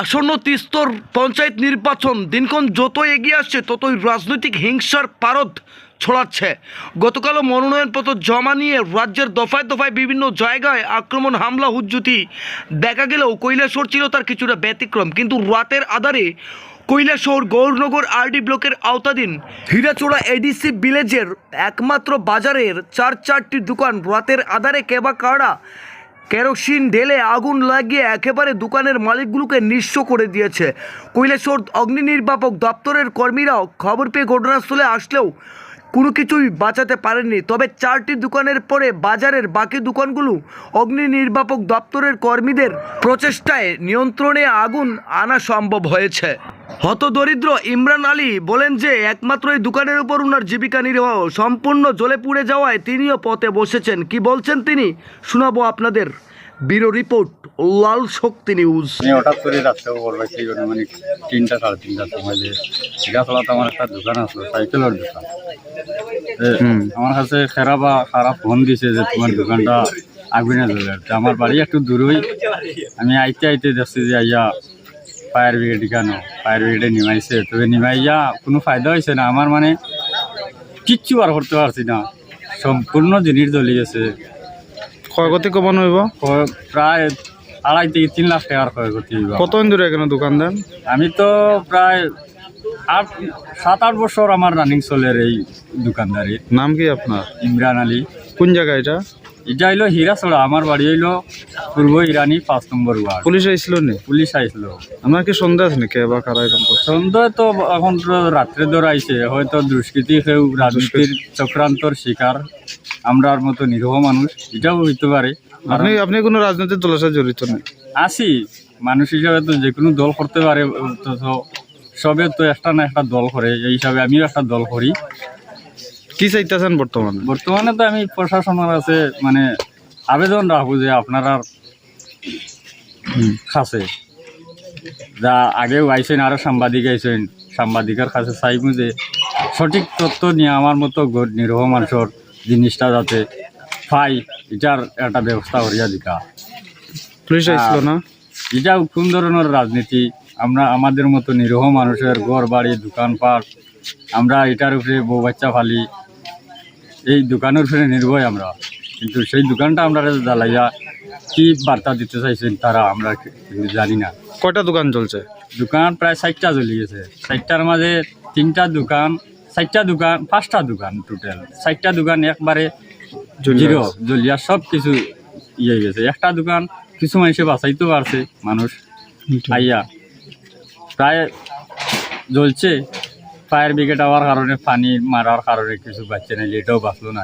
আসন্ন তিস্তর পঞ্চায়েত নির্বাচন, দিনক্ষণ যত এগিয়ে আসছে, ততই রাজনৈতিক হিংসার পারদ ছড়াচ্ছে। গতকালও মনোনয়নপত্র জমা নিয়ে রাজ্যের দফায় দফায় বিভিন্ন জায়গায় আক্রমণ, হামলা, হুজ্জুতি। দেখা গেলেও কৈলাসহর ছিল তার কিছুটা ব্যতিক্রম, কিন্তু রাতের আধারে কৈলাসহর গৌরনগর আরডি ব্লকের আওতাধীন হীরাচোড়া এডিসি ভিলেজের একমাত্র বাজারের চার চারটি দোকান, রাতের আধারে কেবা কাড়া কেরোসিন ঢেলে আগুন লাগিয়ে একেবারে দোকানের মালিকগুলোকে নিঃস্ব করে দিয়েছে। কৈলাসহর অগ্নি নির্বাপক দপ্তরের কর্মীরাও খবর পেয়ে ঘটনাস্থলে আসলেও কোনো কিছুই বাঁচাতে পারেননি। তবে চারটি দোকানের পরে বাজারের বাকি দোকানগুলো অগ্নি নির্বাপক দপ্তরের কর্মীদের প্রচেষ্টায় নিয়ন্ত্রণে আগুন আনা সম্ভব হয়েছে। হতদরিদ্র ইমরান আলী বলেন যে একমাত্র এই দোকানের উপর ওনার জীবিকা নির্বাহ সম্পূর্ণ জ্বলে পুড়ে যাওয়ায় তিনিও পথে বসেছেন। কি বলছেন তিনি? শোনাবো আপনাদের। Bureau report Lal Shakti news. আমি হঠাৎ করে রাস্তা খবর পাইছি ওটা মানে তিনটা সাড়ে তিনটার সময় যে গাছলাতে আমার একটা দোকান আসলো সাইকেলের দোকান। আমার কাছে খারাপ বা খারাপ ফোন দিছে যে তোমার দোকানটা আগুনে জ্বলে। আমার বাড়ি একটু দূরই। আমি আইতে আইতে দেখছি যে আইয়া ফায়ার ব্রিগেড কেন? ফায়ার ব্রিগেডে নিমাইছে। তবে নিমাইয়া কোনো ফায়দা হয়েছে না। আমার মানে কিচ্ছু আর করতে পারছি না। সম্পূর্ণ জিনিস জ্বলি গেছে। ক্ষয়ক্ষতি কমান হইব? প্রায় আড়াই থেকে তিন লাখ টাকার ক্ষয়ক্ষতি হইব। কতদিন ধরে এখানে দোকান দেন? আমি তো প্রায় আট সাত আট বছর আমার রানিং চলের এই দোকানদারি। নাম কি আপনার? ইমরান আলী। কোন জায়গা এটা? এটা হইল হীরাছড়া আমার বাড়ি হইল পূর্ব ইরানি পাঁচ নম্বর ওয়ার্ড। পুলিশ আইছিল নি? পুলিশ আইছিল আমার কি সন্দেহ আছে নাকি বা কারা এরকম সন্দেহ তো এখন তো রাত্রে ধর আইছে। হয়তো দুষ্কৃতি কেউ রাজনীতির চক্রান্তর শিকার আমরার মতো নিরীহ মানুষ এটাও হইতে পারে। আপনি আপনি কোনো রাজনৈতিক দলের সাথে জড়িত নেই আছি। মানুষ হিসাবে তো যে কোনো দল করতে পারে তো সবে তো একটা না একটা দল করে। এই হিসাবে আমিও একটা দল করি। কি চাইতেছেন বর্তমানে? বর্তমানে তো আমি প্রশাসনের আছে মানে আবেদন রাখব যে আপনারা কাছে। যা আগেও আইছেন আরও সাংবাদিক আইছেন সাংবাদিকের কাছে চাইব যে সঠিক তথ্য নিয়ে আমার মতো নিরহ মানুষের জিনিসটা যাতে পাই এটার একটা ব্যবস্থা করিয়া দিকা। পুলিশ না? এটা কোন ধরনের রাজনীতি? আমরা আমাদের মতো নিরহ মানুষের ঘর বাড়ি দোকানপাট আমরা এটার উপরে বউ বাচ্চা ফালি এই দোকানের উপরে নির্ভয় আমরা। কিন্তু সেই দোকানটা আমরা জ্বালাইয়া কি বার্তা দিতে চাইছেন তারা আমরা জানি না। কয়টা দোকান চলছে? দোকান প্রায় ষাটটা জ্বলি গেছে। ষাটটার মাঝে তিনটা দোকান ষাটটা দোকান পাঁচটা দোকান টোটাল ষাটটা দোকান একবারে জিরো গেছে। জ্বলিয়া সব কিছু ইয়ে গেছে। একটা দোকান কিছু মানুষে বাঁচাইতেও পারছে মানুষ আইয়া প্রায় জ্বলছে। ফায়ার ব্রিগেড হওয়ার কারণে পানি মারার কারণে কিছু বাচ্চা নেই এটাও বাঁচলো না।